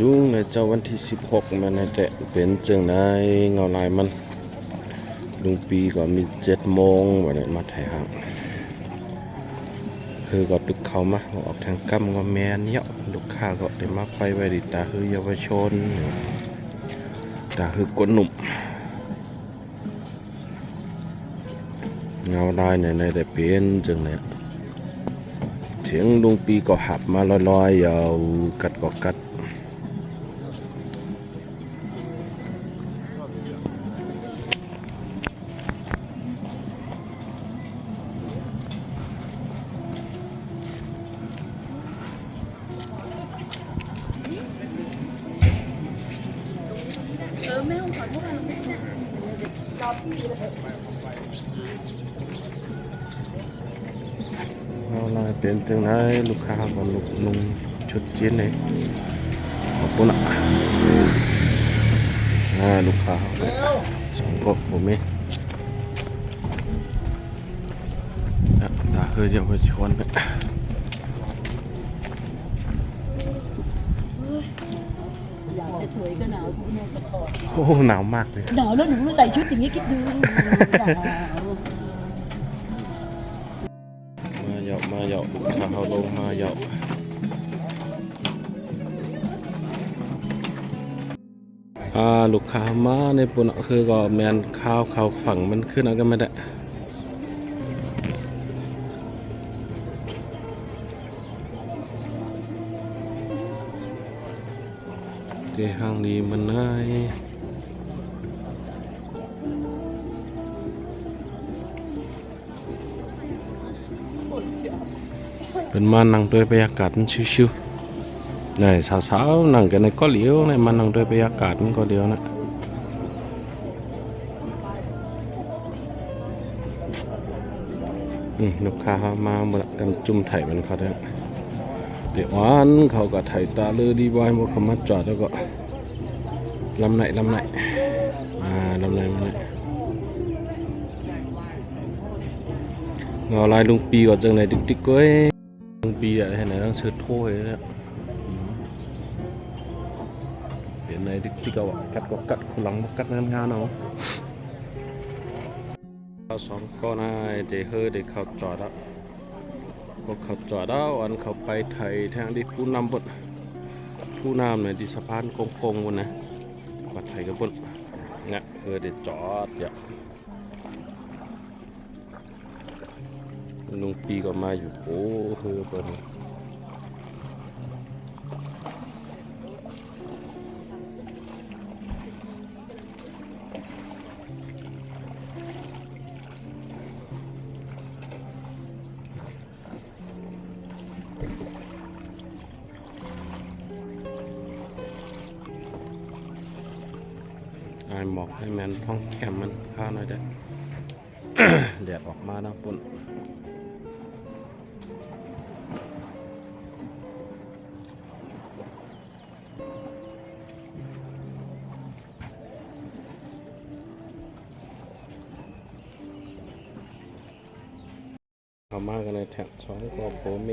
ลุงในเจ้าวันที่ 16 มันแต่เป็นจังไดเงาลายมันลุงปีก็มี7โมงวันนี้มาถ่ายห่างคือก็ตึกเข้ามาออกทางกำก็แมนเยอะลูกค้าก็ได้มาไปไว้ดิตาคือเยาวชนตาคือกนหนุ่ม เงาลายเนี่ยในแต่เป็นจังเลยเสียงลุงปีก็หับมาลอยๆยาวกัดก็กัด เออแม่ของขวัญเมื่อวานเราไม่ได้ รอพี่เลยเอาล่ะเป็นจังไดลูกค้าก็ลุกนุ่งชุด โอ้หนาวมากเลยหนาวแล้วหนูใส่ชุดอย่างนี้คิดดูหนาวมาเหยาะมาเหยาะลูกค้าเขาลงมาเหยาะอ่าลูกค้ามาในปุ่นอะคือก็แมนข้าวเขาฝั่งมันขึ้นเอะไรก็ไม่ได้ เจห้างนี้มันนายเป็นมานั่งด้วยบรรยากาศมันชิวๆนี่สาวๆนั่งกันในก็ เหลียววันเขาก็ถ่ายววันเขาก็ไถตาลือดีไว้หมดเขามาจอดแล้วก็ลำไหนลำไหนอ่าลำไหนมาไหนเงาลายลุงปีก็จังไหนติ๊กติ๊กเว้ยลุงปีอะเห็นไหนต้องเชิดโถ้วยเนี่ยเห็นไหนติ๊กติ๊กก็ว่ากัดก็กัดคุณหลังมากัดงานงานเอาสองก็นายเจเฮอเด็กเขาจอดแล้ว ก็เขาจอดเอาอันเขาไปไทยทางที่ผู้นำบดผู้นำเนี่ยที่สะพานโกงบนนะวัดไทยกับบนเงี้ยเออเด็ดจอดอย่าลุงปีก็มาอยู่โอ้เฮอเปิด ไอ้หมอกให้แมนท้องแคมมันข้าหน่อยได้แดดออกมานะปุ่นเข้ามากันในแถบสองกอบโผเม